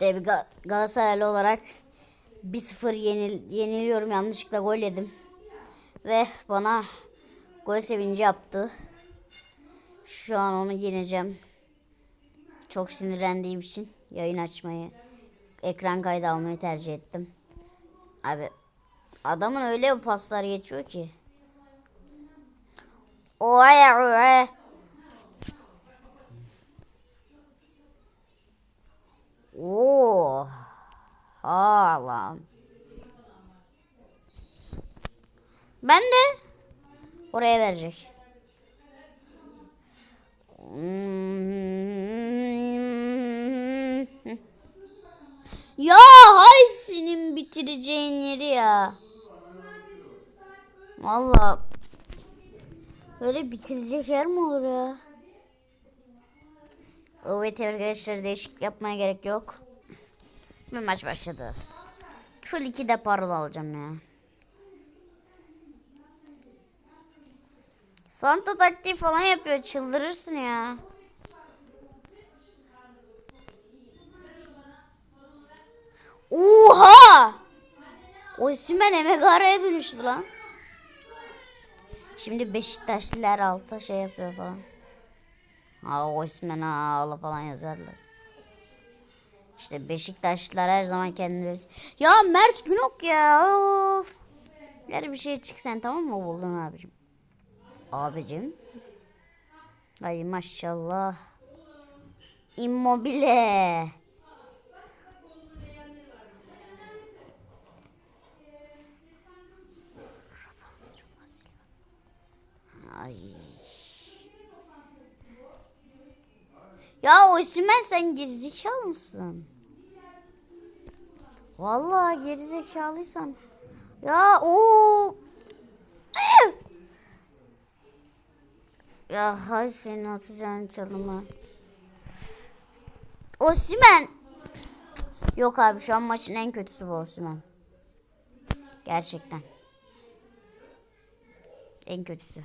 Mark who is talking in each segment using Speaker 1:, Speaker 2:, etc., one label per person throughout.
Speaker 1: İşte bir Ga- Galatasaraylı olarak 1-0 yenil yeniliyorum. Yanlışlıkla gol yedim. Ve bana gol sevinci yaptı. Şu an onu yeneceğim. Çok sinirlendiğim için yayın açmayı, ekran kaydı almayı tercih ettim. Abi adamın öyle paslar geçiyor ki. Oya oya. Oo. Ha lan. Ben de oraya verecek. Ya hay senin bitireceğin yeri ya. Valla böyle bitirecek yer mi olur ya? Evet arkadaşlar değişik yapmaya gerek yok. Bir maç başladı. Full 2 de parola alacağım ya. Santa taktiği falan yapıyor. Çıldırırsın ya. Oha! O Simen Emegara'ya dönüştü lan. Şimdi Beşiktaşlılar alta şey yapıyor falan. Ha Osman ağla falan yazarlar. İşte Beşiktaşlılar her zaman kendini... Ya Mert Günok ya. Of. Ver bir şey çık sen tamam mı buldun abicim? Abicim. Ay maşallah. Immobile. Ay. Ya Osimhen sen gerizekalı mısın? Vallahi gerizekalıysan. Ya o Ya hay senin atacağın çalıma. Osimhen. Yok abi şu an maçın en kötüsü bu Osimhen. Gerçekten. En kötüsü.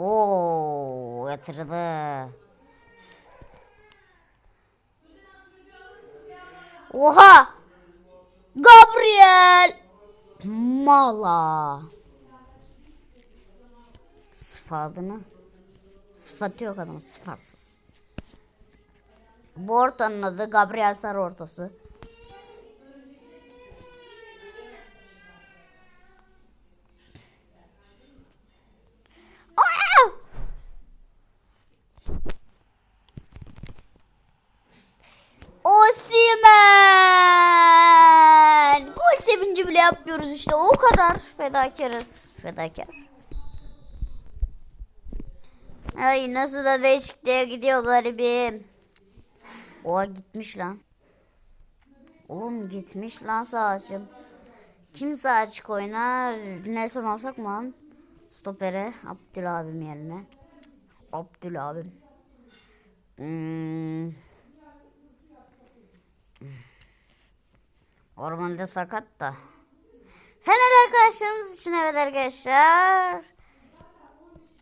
Speaker 1: Oo, yatırdı. Oha! Gabriel! Mala. Sıfatını. Sıfatı yok adamın sıfatsız. Bu ortanın adı Gabriel Sarı ortası. Aa! Osimhen! Gol sevinci bile yapmıyoruz işte o kadar fedakarız. Fedakar. Ay nasıl da değişikliğe gidiyor garibim. Oha gitmiş lan. Oğlum gitmiş lan sağ açım. Kim sağ açık oynar? Nelson alsak mı lan? Stopere Abdül abim yerine. Abdül abim. Hmm. Ormanda sakat da. Fener arkadaşlarımız için evet arkadaşlar.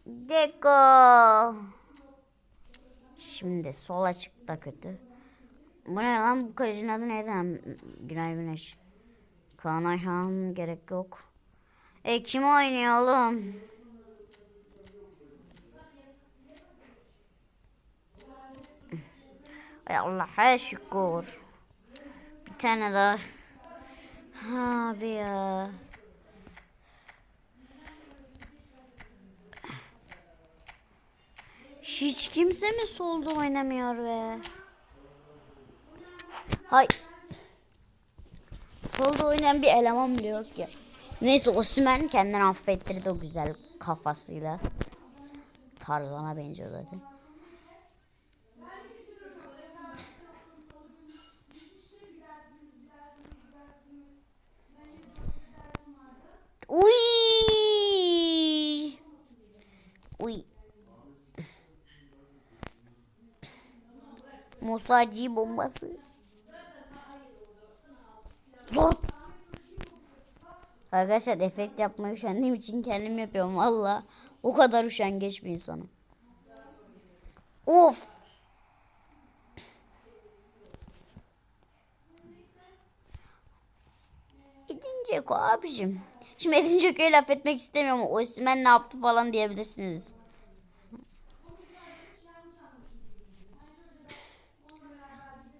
Speaker 1: Deko. Şimdi sol açık da kötü. Bu ne lan bu kalecinin adı neydi? Günay Güneş. Kaan Ayhan gerek yok. E kim oynuyor oğlum? Ay Allah'a şükür. Bir tane daha. Abi ya. Hiç kimse mi solda oynamıyor be? Hay. Solda oynayan bir eleman bile yok ya. Neyse Osimhen kendini affettirdi o güzel kafasıyla. Tarzan'a benziyor zaten. Uy! Uy. Musacı bombası. Zor. Arkadaşlar efekt yapmayı üşendiğim için kendim yapıyorum valla. O kadar üşengeç bir insanım. Of. Dzeko abicim. Şimdi Edin Dzeko'yu laf etmek istemiyorum. O Osimhen ne yaptı falan diyebilirsiniz.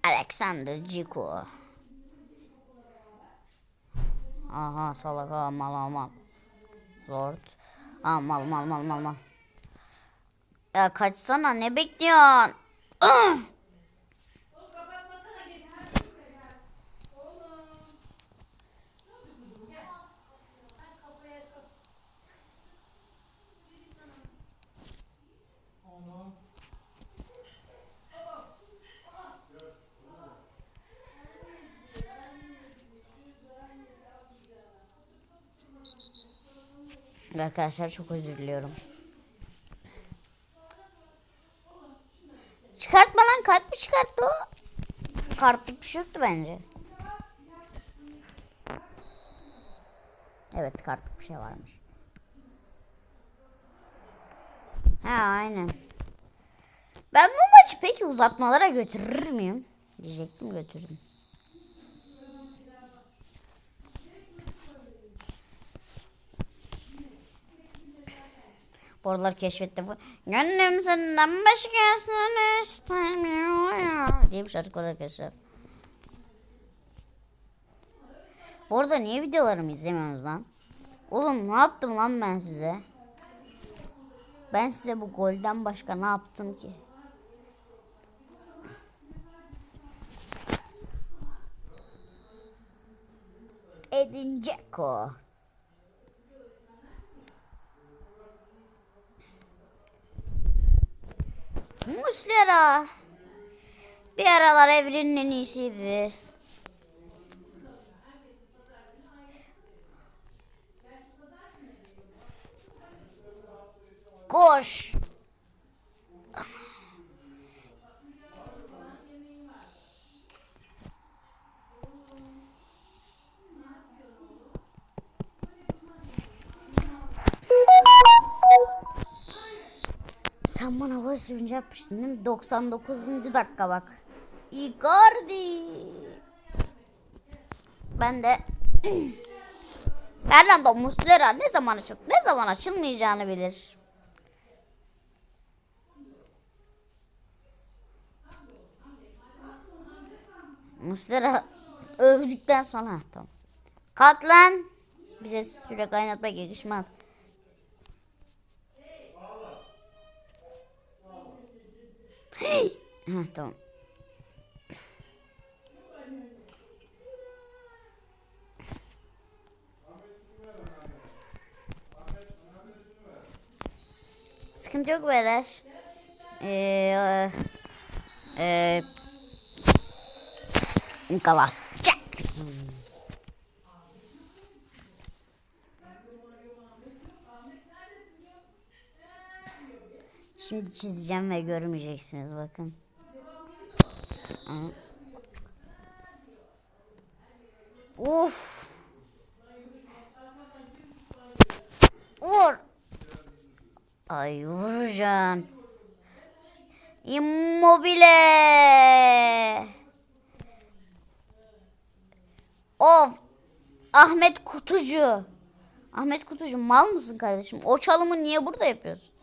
Speaker 1: Alexander Dzeko. Aha salak ha mal mal. Lord. Aa mal mal mal mal mal. Ya kaçsana ne bekliyorsun? Ah! Arkadaşlar çok özür diliyorum. Çıkartma lan kart mı çıkarttı o? Kartlık bir şey yoktu bence. Evet kartlık bir şey varmış. Ha aynen. Ben bu maçı peki uzatmalara götürür müyüm? Diyecektim götürdüm. Bu aralar keşfettim. Gönlüm senden başkasını istemiyor. diye bir şarkı var arkadaşlar. Bu arada niye videolarımı izlemiyorsunuz lan? Oğlum ne yaptım lan ben size? Ben size bu golden başka ne yaptım ki? Edin Dzeko. Muslera. Bir aralar evrenin en iyisiydi. Bana gol sevinci yapmıştın değil mi? 99. dakika bak. Icardi. Ben de Fernando Muslera ne zaman açıl ne zaman açılmayacağını bilir. Muslera övdükten sonra tamam. Kalk lan. Bize süre kaynatmak yakışmaz. Ha, tamam. Sıkıntı yok beyler. Ee, e, Nicholas Jackson. Şimdi çizeceğim ve görmeyeceksiniz bakın. Uf. Vur. Ay vuracaksın. Immobile. Of. Ahmet Kutucu. Ahmet Kutucu mal mısın kardeşim? O çalımı niye burada yapıyorsun?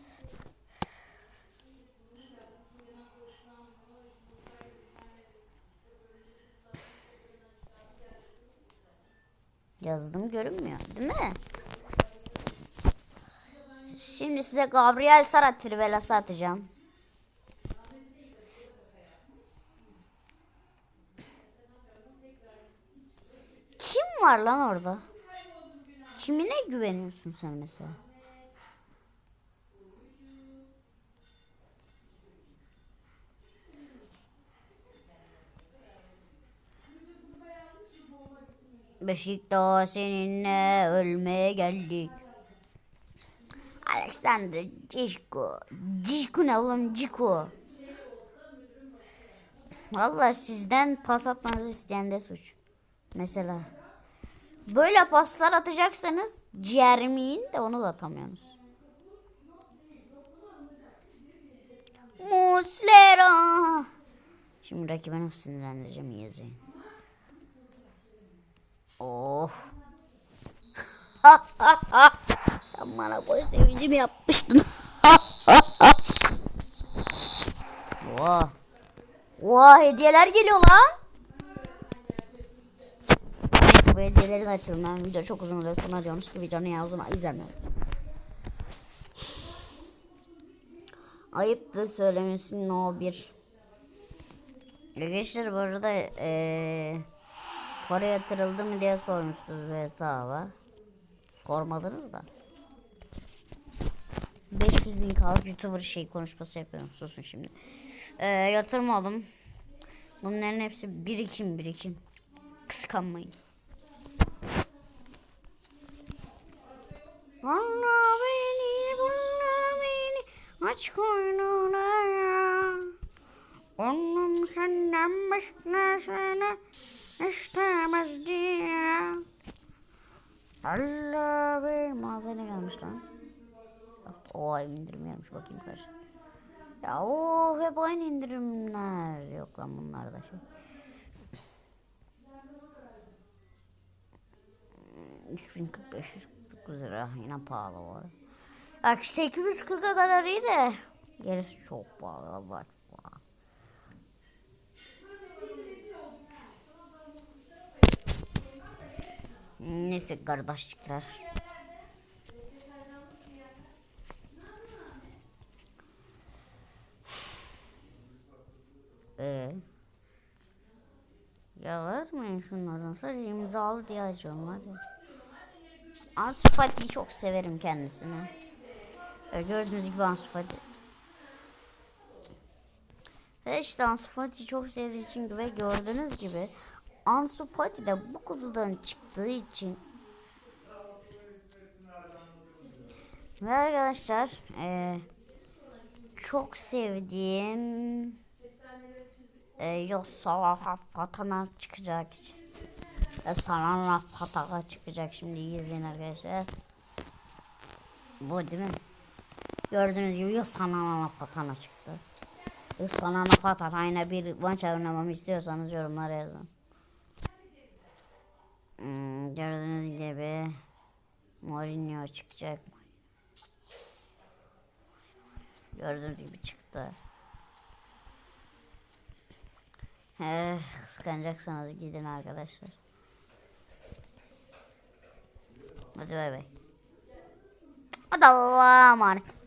Speaker 1: Yazdım görünmüyor değil mi? Şimdi size Gabriel Sara Trivelası atacağım. Kim var lan orada? Kimine güveniyorsun sen mesela? Beşiktaş seninle ölmeye geldik. Alexander Cişko. Cişko ne oğlum Ciko. Valla sizden pas atmanızı isteyen de suç. Mesela. Böyle paslar atacaksanız ciğermiyin de onu da atamıyorsunuz. Muslera. Şimdi rakibi nasıl sinirlendireceğim izleyin. Of. Sen bana gol sevinci mi yapmıştın? Oha. Oha hediyeler geliyor lan. Neyse bu hediyelerin açılımı. Video çok uzun oluyor. Sonra diyorsunuz ki videonun ya uzun izlemiyoruz. Ayıptır söylemesi no bir. Arkadaşlar bu arada eee para yatırıldı mı diye sormuşsunuz hesaba. Sormadınız da. 500 bin kalıp YouTuber şey konuşması yapıyorum. Susun şimdi. Ee, yatırmadım. Bunların hepsi birikim birikim. Kıskanmayın. Bana beni, bana beni aç koynuna. Onun senden başkasını istemez diye. Allah be mağazaya gelmiş lan. O indirim gelmiş bakayım kaç. Ya o hep aynı indirimler. Yok lan bunlar da şey. Hmm, 3549 lira yine pahalı o ara. Bak 840'a kadar iyi de gerisi çok pahalı Allah çok pahalı. Neyse kardeşlikler. Ee, ya vermeyin şunlardan. Sadece imzalı diye açıyorum hadi. Ansu Fati'yi çok severim kendisini. Ee, gördüğünüz gibi Ansu Fati. Ve işte Ansu Fati'yi çok sevdiği için ve gördüğünüz gibi Ansu Fati de bu kutudan çıktığı için ve arkadaşlar eee çok sevdiğim e, yoksa Fatana çıkacak. E, sana Fataka çıkacak şimdi izleyin arkadaşlar. Bu değil mi? Gördüğünüz gibi yok sana Fatana çıktı. Yok sana Fatana yine bir maç oynamamı istiyorsanız yorumlara yazın. Hmm, gördüğünüz gibi Mourinho çıkacak. Gördüğünüz gibi çıktı. Eh, kıskanacaksanız gidin arkadaşlar. Hadi bay bay. Hadi Allah'a emanet.